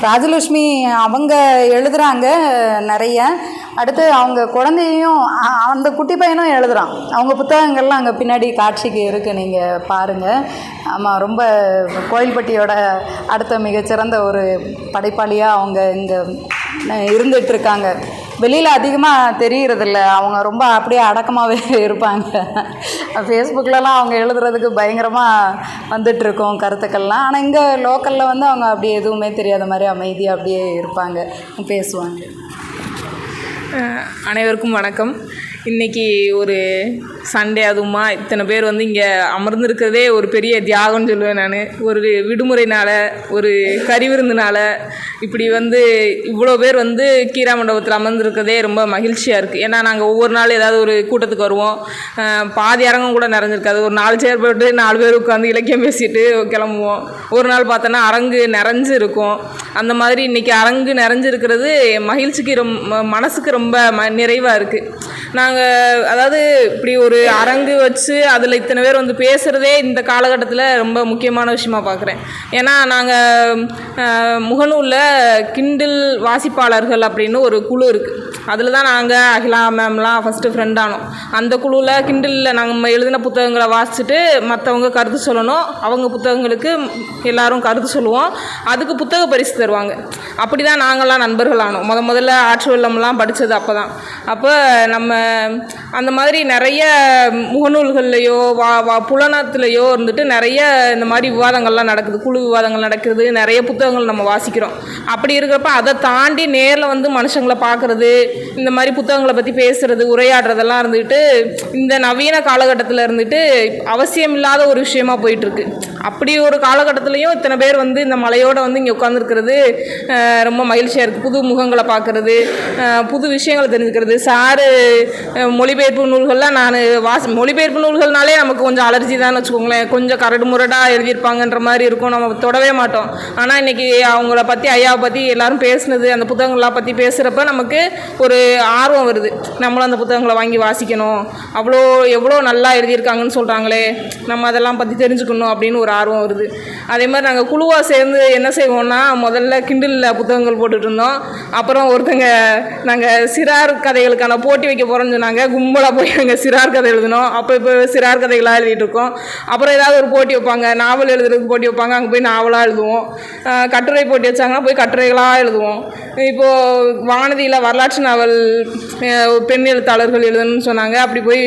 ராஜலட்சுமி அவங்க எழுதுகிறாங்க நிறைய. அடுத்து அவங்க குழந்தையும் அந்த குட்டி பையனும் எழுதுகிறான் அவங்க புத்தகங்கள்லாம் அங்கே பின்னாடி காட்சிக்கு இருக்குது நீங்கள் பாருங்கள் ஆமாம் ரொம்ப கோயில்பட்டியோட அடுத்த மிகச்சிறந்த ஒரு படைப்பாளியாக அவங்க இங்கே இருந்துகிட்ருக்காங்க வெளியில் அதிகமாக தெரிகிறதில்ல அவங்க ரொம்ப அப்படியே அடக்கமாகவே இருப்பாங்க. ஃபேஸ்புக்கிலலாம் அவங்க எழுதுறதுக்கு பயங்கரமாக வந்துட்டுருக்கோம் கருத்துக்கள்லாம். ஆனால் இங்கே லோக்கலில் வந்து அவங்க அப்படி எதுவுமே தெரியாத மாதிரி அமைதியாக அப்படியே இருப்பாங்க. பேசுவாங்க. அனைவருக்கும் வணக்கம். இன்றைக்கி ஒரு சண்டே அதுவுமா. இத்தனை பேர் வந்து இங்கே அமர்ந்திருக்கிறதே ஒரு பெரிய தியாகம்னு சொல்லுவேன் நான். ஒரு விடுமுறைனால ஒரு கறிவிருந்துனால இப்படி வந்து இவ்வளோ பேர் வந்து கீரா மண்டபத்தில் அமர்ந்திருக்கிறதே ரொம்ப மகிழ்ச்சியாக இருக்குது ஏன்னா நாங்கள் ஒவ்வொரு நாள் ஏதாவது ஒரு கூட்டத்துக்கு வருவோம். பாதி அரங்கம் கூட நிறைஞ்சிருக்காது ஒரு நாலு சேர் போட்டு நாலு பேர் உட்காந்து இலக்கியம் பேசிட்டு கிளம்புவோம். ஒரு நாள் பார்த்தோன்னா அரங்கு நிறைஞ்சு இருக்கும். அந்த மாதிரி இன்றைக்கி அரங்கு நிறைஞ்சிருக்கிறது என் மகிழ்ச்சிக்கு ரொம்ப மனசுக்கு ரொம்ப ம நிறைவாக இருக்குது நாங்கள் அதாவது இப்படி ஒரு அரங்கு வச்சு அதில் இத்தனை பேர் வந்து பேசுகிறதே இந்த காலகட்டத்தில் ரொம்ப முக்கியமான விஷயமா பார்க்குறேன் ஏன்னா நாங்கள் முகநூலில் கிண்டில் வாசிப்பாளர்கள் அப்படின்னு ஒரு குழு இருக்குது அதில் தான் நாங்கள் அகிலா மேம்லாம் ஃபஸ்ட்டு ஃப்ரெண்ட் ஆனோம். அந்த குழுவில் கிண்டிலில் நாங்கள் எழுதின புத்தகங்களை வாசிச்சுட்டு மற்றவங்க கருத்து சொல்லணும். அவங்க புத்தகங்களுக்கு எல்லாரும் கருத்து சொல்லுவோம். அதுக்கு புத்தக பரிசு தருவாங்க. அப்படி தான் நாங்கள்லாம் நண்பர்கள் ஆனோம். முத முதல்ல ஆற்று வெள்ளம்லாம் படித்தது அப்போ தான் அப்போ நம்ம அந்த மாதிரி நிறைய முகநூல்கள்லையோ வா வா புலனத்துலேயோ இருந்துட்டு நிறைய இந்த மாதிரி விவாதங்கள்லாம் நடக்குது. குழு விவாதங்கள் நடக்குது. நிறைய புத்தகங்கள் நம்ம வாசிக்கிறோம். அப்படி இருக்கிறப்ப அதை தாண்டி நேரில் வந்து மனுஷங்களை பார்க்குறது இந்த மாதிரி புத்தகங்களை பற்றி பேசுகிறது உரையாடுறதெல்லாம் இருந்துட்டு இந்த நவீன காலகட்டத்தில் இருந்துட்டு அவசியம் இல்லாத ஒரு விஷயமா போயிட்டுருக்கு. அப்படி ஒரு காலகட்டத்துலேயும் இத்தனை பேர் வந்து இந்த மலையோடு வந்து இங்கே உட்காந்துருக்கிறது ரொம்ப மகிழ்ச்சியாக இருக்குது புது முகங்களை பார்க்குறது புது விஷயங்களை தெரிஞ்சுக்கிறது. சாரு மொழிபெயர்ப்பு நூல்கள்லாம் நான் வாஸ் மொழிபெயர்ப்பு நூல்கள்னாலே நமக்கு கொஞ்சம் அலர்ஜி தான் வச்சுக்கோங்களேன். கொஞ்சம் கரடு முரடாக எழுதியிருப்பாங்கன்ற மாதிரி இருக்கும். நம்ம தொடவே மாட்டோம். ஆனால் இன்றைக்கி அவங்கள பற்றி ஐயாவை பற்றி எல்லாரும் பேசுனது அந்த புத்தகங்களை பற்றி பேசுகிறப்ப நமக்கு ஒரு ஆர்வம் வருது. நம்மளும் அந்த புத்தகங்களை வாங்கி வாசிக்கணும். அவ்வளோ எவ்வளோ நல்லா எழுதியிருக்காங்கன்னு சொல்கிறாங்களே நம்ம அதெல்லாம் பற்றி தெரிஞ்சுக்கணும் அப்படின்னு ஒரு ஆர்வம் வருது. அதே மாதிரி நாங்கள் குழுவாக சேர்ந்து என்ன செய்வோம்னா முதல்ல கிண்டிலில் புத்தகங்கள் போட்டுட்டு இருந்தோம் அப்புறம் ஒருத்தங்க நாங்கள் சிறார் கதைகளுக்கான போட்டி வைக்க போகிறோம்னு சொன்னாங்க. கும்பலாக போய் நாங்கள் சிறார் கதை எழுதணும். அப்போ இப்போ சிறார் கதைகளாக எழுதிட்டு இருக்கோம். அப்புறம் ஏதாவது ஒரு போட்டி வைப்பாங்க. நாவல் எழுதுறதுக்கு போட்டி வைப்பாங்க. அங்கே போய் நாவலாக எழுதுவோம். கட்டுரை போட்டி வச்சாங்கன்னா போய் கட்டுரைகளாக எழுதுவோம். இப்போது வானதியில் வரலாற்று நாவல் பெண் எழுத்தாளர்கள் எழுதணும்னு சொன்னாங்க. அப்படி போய்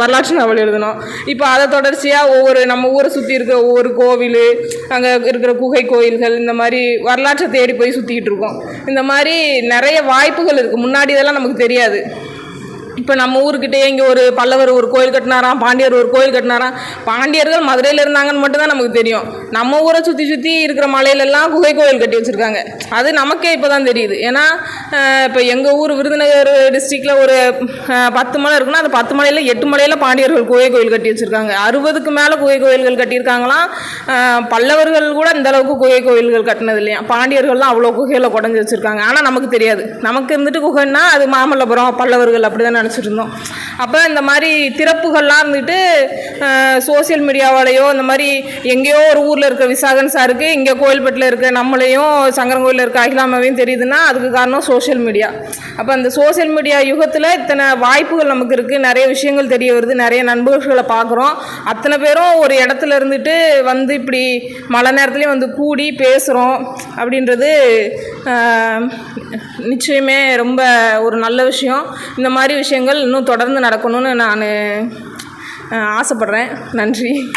வரலாற்று நாவல் எழுதணும். இப்போ அதை தொடர்ச்சியாக ஒவ்வொரு நம்ம ஊரை சுற்றி இருக்கிற ஒவ்வொரு கோவில் அங்கே இருக்கிற குகை கோயில்கள் இந்த மாதிரி வரலாற்றை தேடி போய் சுற்றிக்கிட்டு இருக்கோம். இந்த மாதிரி நிறைய வாய்ப்புகள் இருக்குது முன்னாடி இதெல்லாம் நமக்கு தெரியாது. இப்போ நம்ம ஊருக்கிட்டே இங்கே ஒரு பல்லவர் ஒரு கோயில் கட்டினாராம் பாண்டியர் ஒரு கோயில் கட்டினாராம். பாண்டியர்கள் மதுரையில் இருந்தாங்கன்னு மட்டும்தான் நமக்கு தெரியும். நம்ம ஊரை சுற்றி சுற்றி இருக்கிற மலையிலெல்லாம் குகை கோயில் கட்டி வச்சுருக்காங்க. அது நமக்கே இப்போ தான் தெரியுது. ஏன்னா இப்போ எங்கள் ஊர் விருதுநகர் டிஸ்ட்ரிக்டில் ஒரு பத்து மலை இருக்குன்னா அந்த பத்து மலையில் எட்டு மலையில் பாண்டியர்கள் குகை கோயில் கட்டி வச்சுருக்காங்க. அறுபதுக்கு மேலே குகை கோயில்கள் கட்டியிருக்காங்களாம். பல்லவர்கள் கூட இந்த அளவுக்கு குகை கோயில்கள் கட்டினது இல்லையா பாண்டியர்கள்லாம் அவ்வளோ குகையில் குடஞ்சி வச்சுருக்காங்க. ஆனால் நமக்கு தெரியாது. நமக்கு இருந்துட்டு குகைன்னா அது மாமல்லபுரம் பல்லவர்கள் அப்படி தான் நினச்சிட்டு இருந்தோம் அப்போ இந்த மாதிரி திறப்புகள்லாம் இருந்துட்டு சோஷியல் மீடியாவாலேயோ இந்த மாதிரி எங்கேயோ ஒரு ஊரில் இருக்க விசாகன் சாருக்கு இங்கே கோயில்பட்டில் இருக்க நம்மளையும் சங்கரங்கோயிலில் இருக்க அகிலாமாவையும் தெரியுதுன்னா அதுக்கு காரணம் சோஷியல் மீடியா அப்போ அந்த சோஷியல் மீடியா யுகத்தில் இத்தனை வாய்ப்புகள் நமக்கு இருக்குது நிறைய விஷயங்கள் தெரிய வருது. நிறைய நண்பர்களை பார்க்குறோம். அத்தனை பேரும் ஒரு இடத்துல இருந்துட்டு வந்து இப்படி மழை நேரத்துலேயும் வந்து கூடி பேசுகிறோம் அப்படின்றது நிச்சயமே ரொம்ப ஒரு நல்ல விஷயம். இந்த மாதிரி விஷயங்கள் இன்னும் தொடர்ந்து நடக்கணும்னு நான் ஆசைப்பட்றேன். நன்றி.